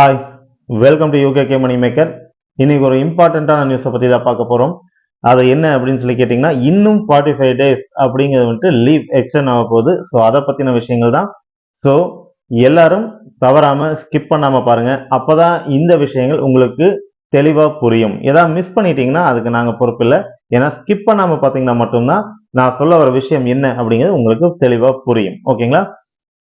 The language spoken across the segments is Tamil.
Hi welcome to UK K money maker இன்னைக்கு ஒரு இம்பார்ட்டண்ட்டான நியூஸை பற்றி தான் பார்க்க போகிறோம் அது என்ன அப்படின்னு சொல்லி கேட்டிங்கன்னா இன்னும் ஃபார்ட்டி ஃபைவ் டேஸ் அப்படிங்கிறது வந்துட்டு லீவ் எக்ஸ்டெண்ட் ஆக போகுது. ஸோ அதை பற்றின விஷயங்கள் தான். ஸோ எல்லாரும் தவறாமல் ஸ்கிப் பண்ணாமல் பாருங்கள் அப்போ தான் இந்த விஷயங்கள் உங்களுக்கு தெளிவாக புரியும். ஏதாவது மிஸ் பண்ணிட்டீங்கன்னா அதுக்கு நாங்கள் பொறுப்பில்லை ஏன்னா ஸ்கிப் பண்ணாமல் பார்த்தீங்கன்னா மட்டும்தான் நான் சொல்ல வர விஷயம் என்ன அப்படிங்கிறது உங்களுக்கு தெளிவாக புரியும். ஓகேங்களா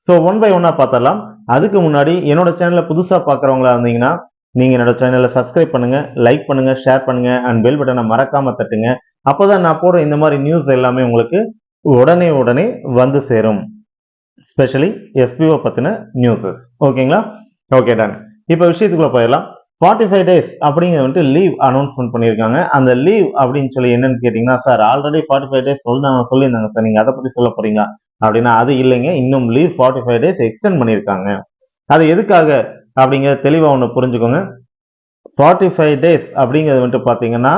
ஸோ ஒன் பை ஒன்னாக பார்த்தரலாம் அதுக்கு முன்னாடி என்னோட சேனலை புதுசாக பார்க்குறவங்களா இருந்தீங்கன்னா நீங்கள் என்னோட சேனலை சப்ஸ்கிரைப் பண்ணுங்கள் லைக் பண்ணுங்கள் ஷேர் பண்ணுங்கள் அண்ட் பெல் பட்டனை மறக்காமல் தட்டுங்க. அப்போதான் நான் போடுற இந்த மாதிரி நியூஸ் எல்லாமே உங்களுக்கு உடனே உடனே வந்து சேரும். ஸ்பெஷலி எஸ்பிஓ பற்றின நியூஸஸ் ஓகேங்களா ஓகே டன் இப்போ விஷயத்துக்குள்ளே போயிடலாம். ஃபார்ட்டி ஃபைவ் டேஸ் அப்படிங்கிறது வந்துட்டு லீவ் அனௌன்ஸ்மெண்ட் பண்ணியிருக்காங்க. அந்த லீவ் அப்படின்னு சொல்லி என்னன்னு கேட்டிங்கன்னா sir already forty five days சொல்லி நாங்கள் சொல்லியிருந்தாங்க சார். நீங்கள் அதை பற்றி சொல்ல போகிறீங்க அப்படின்னா அது இல்லைங்க. இன்னும் leave forty five days extend பண்ணியிருக்காங்க. அது எதுக்காக? அப்படிங்கிறத தெளிவாக ஒன்று புரிஞ்சுக்கோங்க. ஃபார்ட்டி ஃபைவ் டேஸ் அப்படிங்கிறது வந்துட்டு பார்த்தீங்கன்னா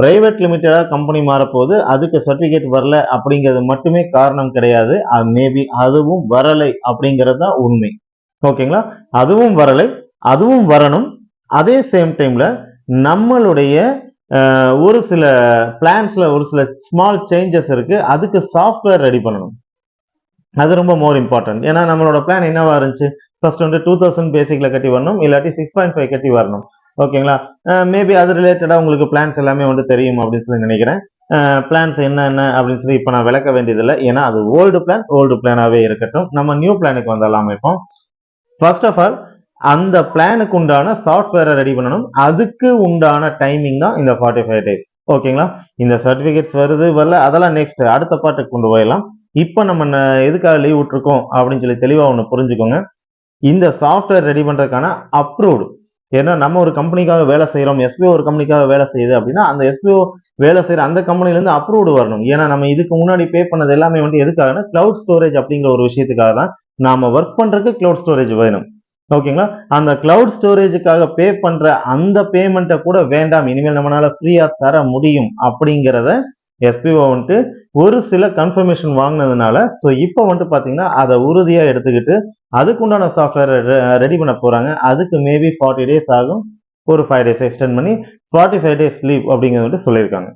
பிரைவேட் லிமிட்டடாக கம்பெனி மாறப்போகுது. அதுக்கு சர்டிஃபிகேட் வரல அப்படிங்கிறது மட்டுமே காரணம் கிடையாது. மேபி அதுவும் வரலை அப்படிங்கிறது தான் உண்மை. ஓகேங்களா அதுவும் வரலை அதுவும் வரணும். அதே சேம் டைமில் நம்மளுடைய ஒரு சில பிளான்ஸில் ஒரு சில ஸ்மால் சேஞ்சஸ் இருக்குது அதுக்கு சாஃப்ட்வேர் ரெடி பண்ணணும். அது ரொம்ப மோர் இம்பார்ட்டன்ட் ஏன்னா நம்மளோட பிளான் என்னவா இருந்துச்சு? ஃபர்ஸ்ட் வந்து டூ தௌசண்ட் பேசிக்ல கட்டி வரணும் இல்லாட்டி சிக்ஸ் பாயிண்ட் ஃபைவ் கட்டி வரணும். ஓகேங்களா மேபி அது ரிலேட்டடாக உங்களுக்கு பிளான்ஸ் எல்லாமே வந்து தெரியும் அப்படின்னு சொல்லி நினைக்கிறேன். பிளான்ஸ் என்ன என்ன அப்படின்னு சொல்லி இப்போ நான் விளக்க வேண்டியதில்லை. ஏன்னா அது ஓல்டு பிளான் ஓல்டு பிளானாகவே இருக்கட்டும். நம்ம நியூ பிளானுக்கு வந்துடலாம் இப்போ. ஃபர்ஸ்ட் ஆஃப் ஆல் அந்த பிளானுக்கு உண்டான சாஃப்ட்வேரை ரெடி பண்ணணும். அதுக்கு உண்டான டைமிங் தான் இந்த ஃபார்ட்டி ஃபைவ் டேஸ் ஓகேங்களா இந்த சர்டிஃபிகேட்ஸ் வருது வரல அதெல்லாம் நெக்ஸ்ட் அடுத்த பாட்டுக்கு கொண்டு போயிடலாம். இப்போ நம்ம ந- எதுக்காக லீவ் விட்டுருக்கோம் அப்படின்னு சொல்லி தெளிவாக ஒன்று புரிஞ்சுக்கோங்க. இந்த சாஃப்ட்வேர் ரெடி பண்ணுறதுக்கான அப்ரூவ்டு ஏன்னா நம்ம ஒரு கம்பெனிக்காக வேலை செய்கிறோம் எஸ்பிஓ ஒரு கம்பெனிக்காக வேலை செய்யுது அப்படின்னா அந்த எஸ்பிஓ வேலை செய்கிற அந்த கம்பெனிலேருந்து அப்ரூவ்டு வரணும். ஏன்னா நம்ம இதுக்கு முன்னாடி பே பண்ணது எல்லாமே வந்து எதுக்காகனா கிளவுட் ஸ்டோரேஜ் அப்படிங்கிற ஒரு விஷயத்துக்காக தான் நாம் ஒர்க் பண்ணுறதுக்கு கிளவுட் ஸ்டோரேஜ் வேணும். ஓகேங்களா அந்த கிளவுட் ஸ்டோரேஜுக்காக பே பண்ணுற அந்த பேமெண்ட்டை கூட வேண்டாம். இனிமேல் நம்மளால ஃப்ரீயாக தர முடியும் அப்படிங்கிறத எஸ்பிஓ வந்துட்டு ஒரு சில கன்ஃபர்மேஷன் வாங்கினதுனால ஸோ இப்போ வந்துட்டு பார்த்தீங்கன்னா அதை உறுதியாக எடுத்துக்கிட்டு அதுக்குண்டான சாஃப்ட்வேர் ரெடி பண்ண போகிறாங்க அதுக்கு மேபி ஃபார்ட்டி டேஸ் ஆகும். ஒரு ஃபைவ் டேஸ் எக்ஸ்டெண்ட் பண்ணி ஃபார்ட்டி ஃபைவ் டேஸ் லீவ் அப்படிங்கிறது வந்துட்டு சொல்லியிருக்காங்க.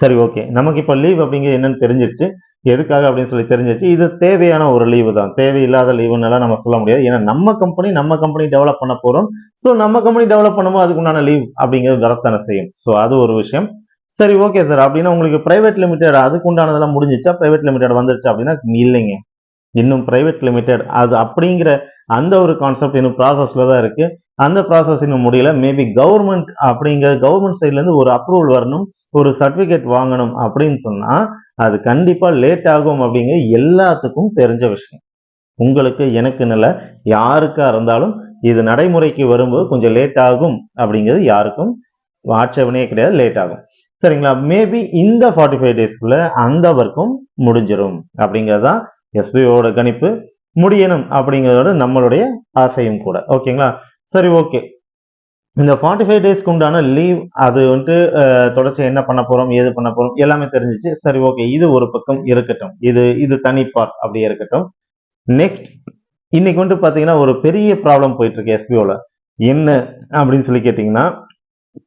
சரி ஓகே நமக்கு இப்போ லீவ் அப்படிங்கிறது என்னன்னு தெரிஞ்சிருச்சு. எதுக்காக அப்படின்னு சொல்லி தெரிஞ்சிருச்சு. இது தேவையான ஒரு லீவு தான். தேவையில்லாத லீவுன்னெல்லாம் நம்ம சொல்ல முடியாது. ஏன்னா நம்ம கம்பெனி நம்ம கம்பெனி டெவலப் பண்ண போகிறோம் ஸோ நம்ம கம்பெனி டெவலப் பண்ணும்போது அதுக்குண்டான லீவ் அப்படிங்கிறது வரத்தானே செய்யும். ஸோ அது ஒரு விஷயம். சரி ஓகே சார் அப்படின்னா உங்களுக்கு பிரைவேட் லிமிடெட் அதுக்கு உண்டானதெல்லாம் முடிஞ்சிச்சா பிரைவேட் லிமிடெட் வந்துருச்சு அப்படின்னா இல்லைங்க. இன்னும் பிரைவேட் லிமிடெட் அது அப்படிங்கிற அந்த ஒரு கான்செப்ட் இன்னும் ப்ராசஸில் தான் இருக்கு. அந்த ப்ராசஸ் இன்னும் முடியல. மேபி கவர்மெண்ட் அப்படிங்கிற கவர்மெண்ட் சைட்லேருந்து ஒரு அப்ரூவல் வரணும் ஒரு சர்டிஃபிகேட் வாங்கணும் அப்படின்னு சொன்னால் அது கண்டிப்பாக லேட் ஆகும் அப்படிங்கிறது எல்லாத்துக்கும் தெரிஞ்ச விஷயம். உங்களுக்கு எனக்குன்னு இல்லை யாருக்கா இருந்தாலும் இது நடைமுறைக்கு வரும்போது கொஞ்சம் லேட் ஆகும் அப்படிங்கிறது யாருக்கும் ஆட்சேபனையே கிடையாது லேட் ஆகும். சரிங்களா? மேபி இந்த ஃபார்ட்டி ஃபைவ் டேஸ்க்குள்ள அந்த ஒர்க்கும் முடிஞ்சிடும் அப்படிங்கிறது தான் எஸ்பிஓட கணிப்பு. முடியணும் அப்படிங்கிறதோட நம்மளுடைய ஆசையும் கூட. ஓகேங்களா சரி ஓகே இந்த ஃபார்ட்டி ஃபைவ் டேஸ்க்கு உண்டான லீவ் அது வந்துட்டு தொடர்ச்சி என்ன பண்ண போறோம் ஏது பண்ண போறோம் எல்லாமே தெரிஞ்சிச்சு. சரி ஓகே இது ஒரு பக்கம் இருக்கட்டும். இது இது தனி பார்ட் அப்படியே இருக்கட்டும். நெக்ஸ்ட் இன்னைக்கு வந்துட்டு பாத்தீங்கன்னா ஒரு பெரிய ப்ராப்ளம் போயிட்டு இருக்கு எஸ்பிஓல என்ன அப்படின்னு சொல்லி கேட்டீங்கன்னா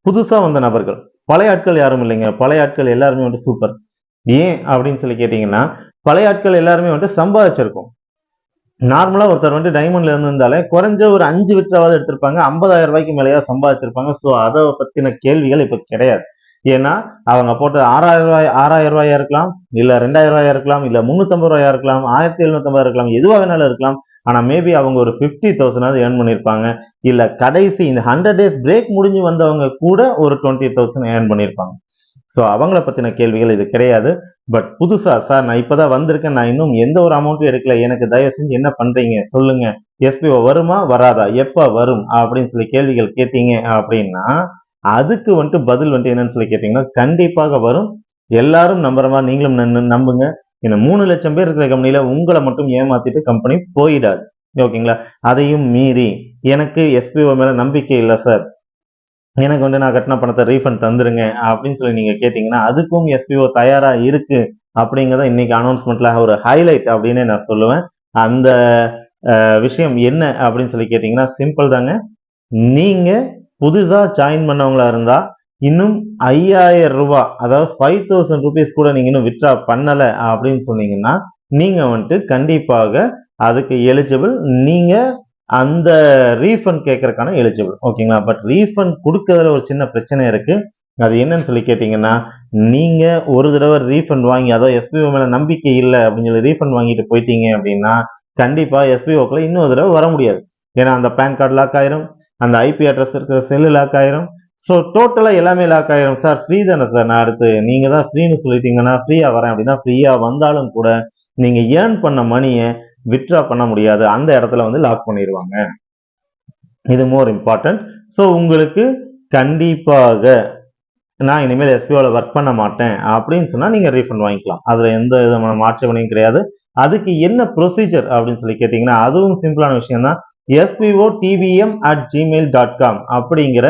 புதுசா வந்த நபர்கள். பழைய ஆட்கள் யாரும் இல்லைங்க. பழைய ஆட்கள் எல்லாருமே வந்துட்டு சூப்பர் ஏன் அப்படின்னு சொல்லி கேட்டீங்கன்னா பழைய ஆட்கள் எல்லாருமே வந்துட்டு சம்பாதிச்சிருக்கோம். நார்மலா ஒருத்தர் வந்து டைமண்ட்ல இருந்திருந்தாலே குறைஞ்ச ஒரு அஞ்சு விற்றாவது எடுத்திருப்பாங்க. ஐம்பதாயிரம் ரூபாய்க்கு மேலேயா சம்பாதிச்சிருப்பாங்க. ஸோ அதை பத்தின கேள்விகள் இப்ப கிடையாது. ஏன்னா அவங்க போட்ட ஆறாயிரம் ரூபாய் ஆறாயிரம் ரூபாயா இருக்கலாம் இல்ல ரெண்டாயிரம் ரூபாயா இருக்கலாம் இல்ல முன்னூத்தம்பது ரூபாயா இருக்கலாம் ஆயிரத்தி எழுநூத்தம்பது இருக்கலாம் எதுவாக வேணாலும் இருக்கலாம். ஆனா மேபி அவங்க ஒரு ஃபிஃப்டி தௌசண்ட் ஏர்ன் பண்ணியிருப்பாங்க. இல்ல கடைசி இந்த ஹண்ட்ரட் டேஸ் பிரேக் முடிஞ்சு வந்தவங்க கூட ஒரு டுவெண்ட்டி தௌசண்ட் ஏர்ன் பண்ணியிருப்பாங்க. ஸோ அவங்கள பத்தின கேள்விகள் இது கிடையாது. பட் புதுசா சார் நான் இப்பதான் வந்திருக்கேன். நான் இன்னும் எந்த ஒரு அமௌண்ட்டும் எடுக்கல. எனக்கு தயவு செஞ்சு என்ன பண்றீங்க? சொல்லுங்க. எஸ்பிஓ வருமா? வராதா? எப்ப வரும்? அப்படின்னு சொல்லி கேள்விகள் கேட்டீங்க அப்படின்னா அதுக்கு வந்துட்டு பதில் வந்துட்டு என்னன்னு சொல்லி கேட்டீங்கன்னா கண்டிப்பாக வரும். எல்லாரும் நம்புற மாதிரி நீங்களும் நம்புங்க. இந்த மூணு லட்சம் பேர் இருக்கிற கம்பெனியில் உங்களை மட்டும் ஏமாத்திட்டு கம்பெனி போயிடாது. ஓகேங்களா? அதையும் மீறி எனக்கு எஸ்பிஓ மேல நம்பிக்கை இல்லை சார் எனக்கு வந்து நான் கட்டின பணத்தை ரீஃபண்ட் தந்துருங்க அப்படின்னு சொல்லி நீங்க கேட்டீங்கன்னா அதுக்கும் எஸ்பிஓ தயாரா இருக்கு அப்படிங்கிறத இன்னைக்கு அனௌன்ஸ்மெண்ட்ல ஒரு ஹைலைட் அப்படின்னு நான் சொல்லுவேன். அந்த விஷயம் என்ன அப்படின்னு சொல்லி கேட்டீங்கன்னா சிம்பிள் தாங்க. நீங்க புதுசாக ஜாயின் பண்ணவங்களா இருந்தா இன்னும் ஐயாயிரம் ரூபாய் அதாவது ஃபைவ் தௌசண்ட் ருபீஸ் கூட நீங்க இன்னும் வித்ட்ரா பண்ணல அப்படின்னு சொன்னீங்கன்னா நீங்க வந்துட்டு கண்டிப்பாக அதுக்கு எலிஜிபிள் நீங்க அந்த ரீஃபண்ட் கேட்கறதுக்கான எலிஜிபிள் ஓகேங்களா பட் ரீஃபண்ட் கொடுக்கறதுல ஒரு சின்ன பிரச்சனை இருக்கு. அது என்னன்னு சொல்லி கேட்டிங்கன்னா நீங்க ஒரு தடவை ரீஃபண்ட் வாங்கி அதாவது எஸ்பிஓ மேல நம்பிக்கை இல்லை அப்படின்னு சொல்லி ரீஃபண்ட் வாங்கிட்டு போயிட்டீங்க அப்படின்னா கண்டிப்பா எஸ்பிஓக்குள்ள இன்னொரு தடவை வர முடியாது. ஏன்னா அந்த பேன் கார்டு லாக் ஆயிரும். அந்த ஐபி அட்ரஸ் இருக்கிற செல்லு லாக் ஆயிரும். ஸோ டோட்டலாக எல்லாமே லாக் ஆயிரும். சார் ஃப்ரீ தானே சார் நான் அடுத்து நீங்கள் தான் ஃப்ரீன்னு சொல்லிட்டீங்கன்னா ஃப்ரீயாக வரேன் அப்படின்னா ஃப்ரீயாக வந்தாலும் கூட நீங்கள் ஏர்ன் பண்ண மணியை வித்ட்ரா பண்ண முடியாது. அந்த இடத்துல வந்து லாக் பண்ணிடுவாங்க இது மோர் இம்பார்ட்டன்ட் ஸோ உங்களுக்கு கண்டிப்பாக நான் இனிமேல் எஸ்பிஓவில் ஒர்க் பண்ண மாட்டேன் அப்படின்னு சொன்னால் நீங்கள் ரீஃபண்ட் வாங்கிக்கலாம். அதில் எந்த விதமான மாற்றவனையும் கிடையாது. அதுக்கு என்ன ப்ரொசீஜர் அப்படின்னு சொல்லி கேட்டிங்கன்னா அதுவும் சிம்பிளான விஷயம் தான் SPO TVM at gmail dot com அப்படிங்கிற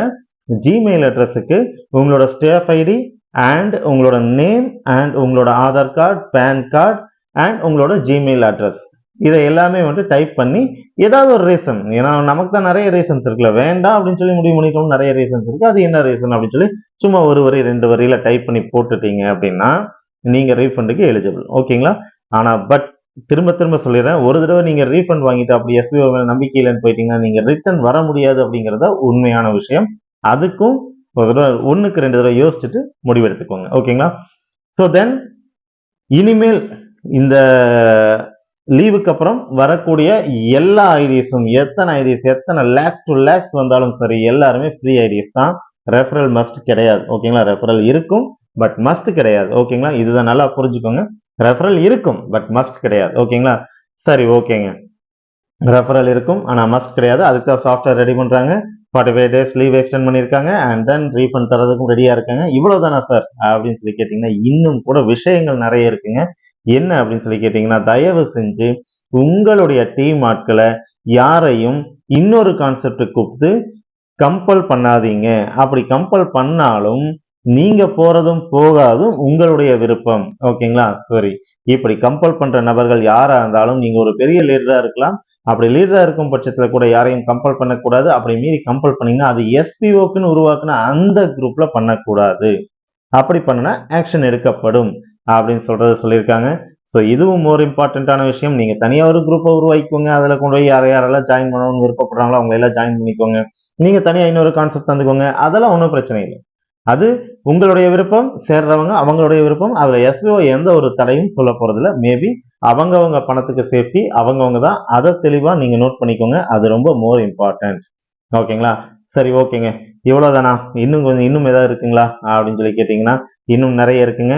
ஜிமெயில் அட்ரஸுக்கு உங்களோட ஸ்டேஃப் ஐடி அண்ட் உங்களோட நேம் அண்ட் உங்களோட Aadhaar card PAN card and உங்களோட ஜிமெயில் அட்ரஸ் இதை எல்லாமே வந்து டைப் பண்ணி ஏதாவது ஒரு ரீசன் ஏன்னா நமக்கு தான் நிறைய ரீசன்ஸ் இருக்குல்ல. வேண்டாம் அப்படின்னு சொல்லி முடிவு பண்ணிக்கணும் நிறைய ரீசன்ஸ் இருக்கு. அது என்ன ரீசன் அப்படின்னு சொல்லி சும்மா ஒரு வரி ரெண்டு வரியில டைப் பண்ணி போட்டுட்டீங்க அப்படின்னா நீங்க ரீஃபண்டுக்கு எலிஜிபிள் ஓகேங்களா ஆனா பட் திரும்ப திரும்ப சொல்லிடுறேன். ஒரு தடவை நீங்கள் ரீஃபண்ட் வாங்கிட்டு அப்படி எஸ்பிஓ மேலே நம்பிக்கை இல்லைன்னு போயிட்டீங்கன்னா நீங்கள் ரிட்டர்ன் வர முடியாது அப்படிங்கிறத உண்மையான விஷயம். அதுக்கும் ஒரு தடவை ஒன்றுக்கு ரெண்டு தடவை யோசிச்சுட்டு முடிவெடுத்துக்கோங்க ஓகேங்களா ஸோ தென் இனிமேல் இந்த லீவுக்கு அப்புறம் வரக்கூடிய எல்லா ஐடிஸும் எத்தனை ஐடிஸ் எத்தனை லேக்ஸ் டு லேக்ஸ் வந்தாலும் சரி எல்லாருமே ஃப்ரீ ஐடிஸ் தான். ரெஃபரல் மஸ்ட் கிடையாது. ஓகேங்களா ரெஃபரல் இருக்கும் பட் மஸ்ட் கிடையாது. ஓகேங்களா இதுதான் நல்லா புரிஞ்சுக்கோங்க. ரெஃபரல் இருக்கும் பட் மஸ்ட் கிடையாது. ஓகேங்களா சரி ஓகேங்க ரெஃபரல் இருக்கும் ஆனால் மஸ்ட் கிடையாது. அதுக்கு தான் சாஃப்ட்வேர் ரெடி பண்ணுறாங்க forty five days leave extend பண்ணியிருக்காங்க அண்ட் தென் ரீஃபண்ட் தரதுக்கும் ரெடியாக இருக்காங்க. இவ்வளோ தானே சார் அப்படின்னு சொல்லி கேட்டிங்கன்னா இன்னும் கூட விஷயங்கள் நிறைய இருக்குங்க. என்ன அப்படின்னு சொல்லி கேட்டிங்கன்னா தயவு செஞ்சு உங்களுடைய டீம் ஆட்களை யாரையும் இன்னொரு கான்செப்ட் கூப்பிட்டு கம்பல் பண்ணாதீங்க. அப்படி கம்பல் பண்ணாலும் நீங்க போறதும் போகாதும் உங்களுடைய விருப்பம். ஓகேங்களா? சரி. இப்படி கம்பல் பண்ற நபர்கள் யாரா இருந்தாலும் நீங்க ஒரு பெரிய லீடரா இருக்கலாம். அப்படி லீடரா இருக்கும் பட்சத்துல கூட யாரையும் கம்பல் பண்ணக்கூடாது. அப்படி மீறி கம்பல் பண்ணீங்கன்னா அது எஸ்பிஓக்குன்னு உருவாக்குன அந்த குரூப்ல பண்ணக்கூடாது. அப்படி பண்ணுனா ஆக்ஷன் எடுக்கப்படும் அப்படின்னு சொல்றதை சொல்லியிருக்காங்க. ஸோ இதுவும் ஒரு இம்பார்ட்டண்ட்டான விஷயம். நீங்கள் தனியாக ஒரு குரூப்பை உருவாக்கிக்கோங்க. அதில் கொண்டு போய் யாரை யாரெல்லாம் ஜாயின் பண்ணணும்னு விருப்பப்படுறாங்களோ அவங்க எல்லாம் ஜாயின் பண்ணிக்கோங்க. நீங்கள் தனியாக இன்னொரு கான்செப்ட் தந்துக்கோங்க. அதெல்லாம் ஒன்றும் பிரச்சனை இல்லை. அது உங்களுடைய விருப்பம் சேர்றவங்க அவங்களுடைய விருப்பம். அதுல எஸ்பிஓ எந்த ஒரு தடையும் சொல்ல போகிறதில்ல மேபி அவங்கவங்க பணத்துக்கு சேஃப்டி அவங்கவங்க தான். அதை தெளிவா நீங்க நோட் பண்ணிக்கோங்க. அது ரொம்ப மோர் இம்பார்ட்டன்ட் ஓகேங்களா சரி ஓகேங்க இவ்வளவுதானா? இன்னும் கொஞ்சம் இன்னும் ஏதாவது இருக்குங்களா? அப்படின்னு சொல்லி கேட்டிங்கன்னா இன்னும் நிறைய இருக்குங்க.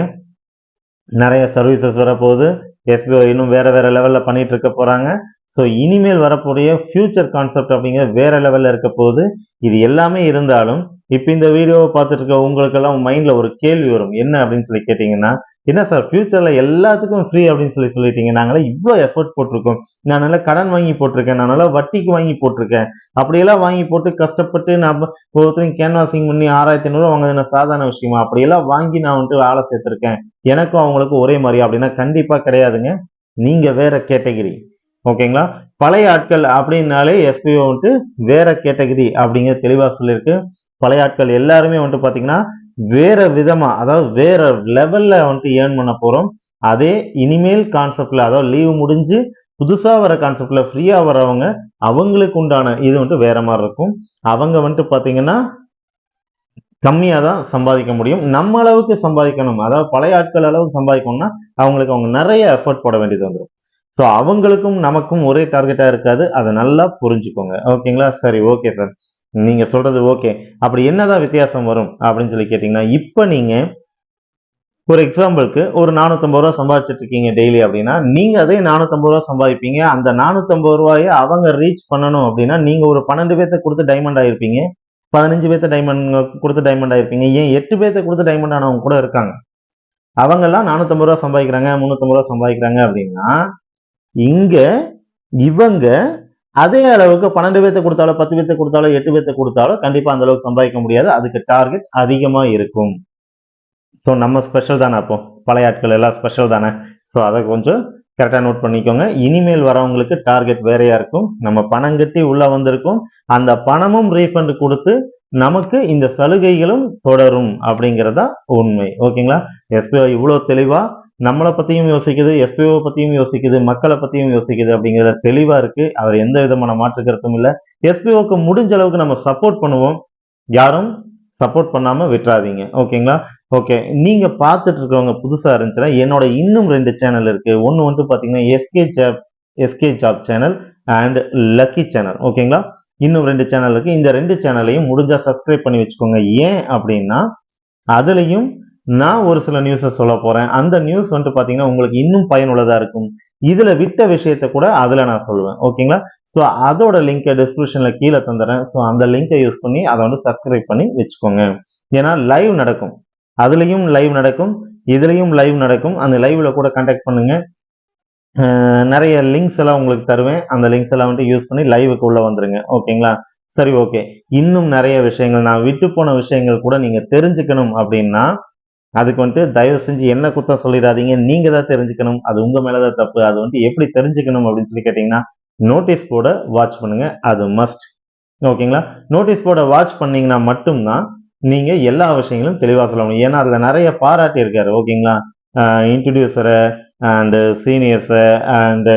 நிறைய சர்வீசஸ் வரப்போகுது. எஸ்பிஓ இன்னும் வேற வேற லெவல்ல பண்ணிட்டு இருக்க போறாங்க. ஸோ இனிமேல் வரக்கூடிய ஃபியூச்சர் கான்செப்ட் அப்படிங்கிறது வேற லெவலில் இருக்க போகுது. இது எல்லாமே இருந்தாலும் இப்போ இந்த வீடியோவை பார்த்துட்டு இருக்க உங்களுக்கெல்லாம் மைண்டில் ஒரு கேள்வி வரும். என்ன அப்படின்னு சொல்லி கேட்டிங்கன்னா என்ன சார் ஃபியூச்சரில் எல்லாத்துக்கும் ஃப்ரீ அப்படின்னு சொல்லி சொல்லிட்டீங்க. நாங்களாம் இவ்வளோ எஃபர்ட் போட்டிருக்கோம். நான் நல்லா கடன் வாங்கி போட்டிருக்கேன். நான் நல்லா வட்டிக்கு வாங்கி போட்டிருக்கேன். அப்படியெல்லாம் வாங்கி போட்டு கஷ்டப்பட்டு நான் ஒவ்வொருத்தரையும் கேன்வாசிங் பண்ணி ஆறாயிரத்தி ஐநூறு வாங்குறது சாதாரண விஷயமா? அப்படியெல்லாம் வாங்கி நான் வந்துட்டு ஆளை சேர்த்துருக்கேன். எனக்கும் அவங்களுக்கும் ஒரே மாதிரி அப்படின்னா கண்டிப்பாக கிடையாதுங்க. நீங்கள் வேற கேட்டகிரி ஓகேங்களா? பழைய ஆட்கள் அப்படின்னாலே எஸ்பிஓ வந்துட்டு வேற கேட்டகரி அப்படிங்கிறது தெளிவா சொல்லியிருக்கு. பழைய ஆட்கள் எல்லாருமே வந்துட்டு பார்த்தீங்கன்னா வேற விதமா அதாவது வேற லெவல்ல வந்துட்டு ஏர்ன் பண்ண போறோம். அதே இனிமேல் கான்செப்ட்ல அதாவது லீவு முடிஞ்சு புதுசா வர கான்செப்ட்ல ஃப்ரீயா வரவங்க அவங்களுக்கு உண்டான இது வந்துட்டு வேற மாதிரி இருக்கும். அவங்க வந்துட்டு பார்த்தீங்கன்னா கம்மியாக தான் சம்பாதிக்க முடியும். நம்ம அளவுக்கு சம்பாதிக்கணும். அதாவது பழைய ஆட்கள் அளவுக்கு சம்பாதிக்கணும்னா அவங்களுக்கு அவங்க நிறைய எஃபர்ட் போட வேண்டியது வந்துடும் ஸோ அவங்களுக்கும் நமக்கும் ஒரே டார்கெட்டாக இருக்காது. அதை நல்லா புரிஞ்சுக்கோங்க. ஓகேங்களா? சரி ஓகே சார் நீங்கள் சொல்கிறது ஓகே அப்படி என்னதான் வித்தியாசம் வரும் அப்படின்னு சொல்லி கேட்டிங்கன்னா இப்போ நீங்கள் ஒரு எக்ஸாம்பிளுக்கு ஒரு நானூற்றம்பது ரூபா சம்பாதிச்சிட்டு இருக்கீங்க டெய்லி அப்படின்னா நீங்கள் அதே நானூற்றம்பது ரூபா சம்பாதிப்பீங்க. அந்த நானூற்றம்பது ரூபாயை அவங்க ரீச் பண்ணணும் அப்படின்னா நீங்கள் ஒரு பன்னெண்டு பேர்த்த கொடுத்து டைமண்ட் ஆகிருப்பீங்க பதினஞ்சு பேர்த்த டைமண்ட் கொடுத்து டைமண்ட் ஆகிருப்பீங்க ஏன் எட்டு பேர்த்த கொடுத்து டைமண்ட் ஆனவங்க கூட இருக்காங்க? அவங்கெல்லாம் நானூற்றம்பது ரூபா சம்பாதிக்கிறாங்க முந்நூற்றம்பது ரூபா சம்பாதிக்கிறாங்க அப்படின்னா இங்க இவங்க அதே அளவுக்கு பன்னெண்டு பேர்த்த கொடுத்தாலோ பத்து பேர்த்த கொடுத்தாலோ எட்டு பேர்த்த கொடுத்தாலும் கண்டிப்பா அந்த அளவுக்கு சம்பாதிக்க முடியாது. அதுக்கு டார்கெட் அதிகமா இருக்கும். ஸோ நம்ம ஸ்பெஷல் தானே அப்போ? பழைய ஆட்கள் எல்லாம் ஸ்பெஷல் தானே? ஸோ அதை கொஞ்சம் கரெக்டாக நோட் பண்ணிக்கோங்க. இனிமேல் வரவங்களுக்கு டார்கெட் வேறையா இருக்கும். நம்ம பணம் கட்டி உள்ள வந்திருக்கோம். அந்த பணமும் ரீஃபண்ட் கொடுத்து நமக்கு இந்த சலுகைகளும் தொடரும் அப்படிங்கிறதா உண்மை. ஓகேங்களா எஸ்பிஐ இவ்வளோ தெளிவாக நம்மளை பற்றியும் யோசிக்குது எஸ்பிஓ பற்றியும் யோசிக்குது மக்களை பற்றியும் யோசிக்குது அப்படிங்கிறத தெளிவாக இருக்குது அவர் எந்த விதமான மாற்று கருத்தும் இல்லை. எஃபிஓக்கு முடிஞ்ச அளவுக்கு நம்ம சப்போர்ட் பண்ணுவோம். யாரும் சப்போர்ட் பண்ணாமல் விட்டுறாதீங்க. ஓகேங்களா ஓகே நீங்கள் பார்த்துட்டு இருக்கிறவங்க புதுசாக இருந்துச்சுன்னா என்னோட இன்னும் ரெண்டு சேனல் இருக்குது ஒன்று வந்து பார்த்தீங்கன்னா SK job SK job channel and lucky channel ஓகேங்களா இன்னும் ரெண்டு சேனல் இருக்குது இந்த ரெண்டு சேனலையும் முடிஞ்சால் சப்ஸ்கிரைப் பண்ணி வச்சுக்கோங்க. ஏன் அப்படின்னா அதுலேயும் நான் ஒரு சில நியூஸை சொல்ல போறேன். அந்த நியூஸ் வந்துட்டு பாத்தீங்கன்னா உங்களுக்கு இன்னும் பயனுள்ளதா இருக்கும். இதுல விட்ட விஷயத்த கூட அதுல நான் சொல்லுவேன். ஓகேங்களா ஸோ அதோட லிங்கை டிஸ்கிரிப்ஷன்ல கீழே தந்துடுறேன். ஸோ அந்த லிங்கை யூஸ் பண்ணி அதை வந்து சப்ஸ்கிரைப் பண்ணி வச்சுக்கோங்க. ஏன்னா லைவ் நடக்கும். அதுலயும் லைவ் நடக்கும். இதுலயும் லைவ் நடக்கும். அந்த லைவ்ல கூட கான்டாக்ட் பண்ணுங்க. நிறைய லிங்க்ஸ் எல்லாம் உங்களுக்கு தருவேன். அந்த லிங்க்ஸ் எல்லாம் வந்துட்டு யூஸ் பண்ணி லைவுக்கு உள்ள வந்துருங்க. ஓகேங்களா சரி ஓகே இன்னும் நிறைய விஷயங்கள் நான் விட்டு போன விஷயங்கள் கூட நீங்க தெரிஞ்சுக்கணும் அப்படின்னா அதுக்கு வந்துட்டு தயவு செஞ்சு என்ன குத்தம் சொல்லிடாதீங்க. நீங்க தான் தெரிஞ்சுக்கணும். அது உங்க மேலதான் தப்பு. அது வந்துட்டு எப்படி தெரிஞ்சுக்கணும் அப்படின்னு சொல்லி கேட்டீங்கன்னா நோட்டீஸ் போர்டை வாட்ச் பண்ணுங்க. அது மஸ்ட் ஓகேங்களா? நோட்டீஸ் போர்டை வாட்ச் பண்ணீங்கன்னா மட்டும்தான் நீங்க எல்லா விஷயங்களும் தெளிவா சொல்ல முடியும். ஏன்னா அதுல நிறைய பாராட்டி இருக்காரு. ஓகேங்களா? இன்ட்ரடியூசரை அண்டு சீனியர்ஸை அண்டு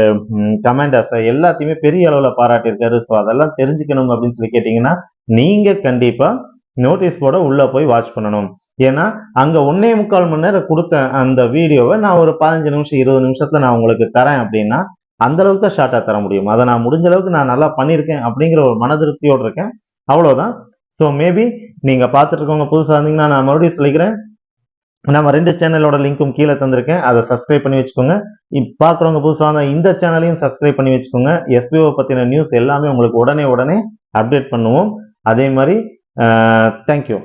கமாண்டர்ஸை எல்லாத்தையுமே பெரிய அளவில் பாராட்டியிருக்காரு ஸோ அதெல்லாம் தெரிஞ்சுக்கணும் அப்படின்னு சொல்லி கேட்டிங்கன்னா நீங்கள் கண்டிப்பாக நோட்டீஸ் போர்டை உள்ளே போய் வாட்ச் பண்ணணும். ஏன்னா அங்கே ஒன்னே முக்கால் மணி நேரம் கொடுத்த அந்த வீடியோவை நான் ஒரு பதினஞ்சு நிமிஷம் இருபது நிமிஷத்தில் நான் உங்களுக்கு தரேன் அப்படின்னா அந்த அளவுக்கு தான் ஷார்ட்டாக தர முடியும். அதை நான் முடிஞ்ச அளவுக்கு நான் நல்லா பண்ணியிருக்கேன் அப்படிங்கிற ஒரு மன திருப்தியோடு இருக்கேன். அவ்வளோதான் ஸோ மேபி நீங்கள் பார்த்துட்டு இருக்கவங்க புதுசாக இருந்தீங்கன்னா நான் மறுபடியும் சொல்லிக்கிறேன். நம்ம ரெண்டு சேனலோட லிங்க்கும் கீழே தந்திருக்கேன். அதை சப்ஸ்கிரைப் பண்ணி வச்சுக்கோங்க. பார்க்குறவங்க புதுசாக இருந்தால் இந்த சேனலையும் சப்ஸ்கிரைப் பண்ணி வச்சுக்கோங்க. எஸ்பிஓ பற்றின நியூஸ் எல்லாமே உங்களுக்கு உடனே உடனே அப்டேட் பண்ணுவோம். அதே மாதிரி Uh, thank you.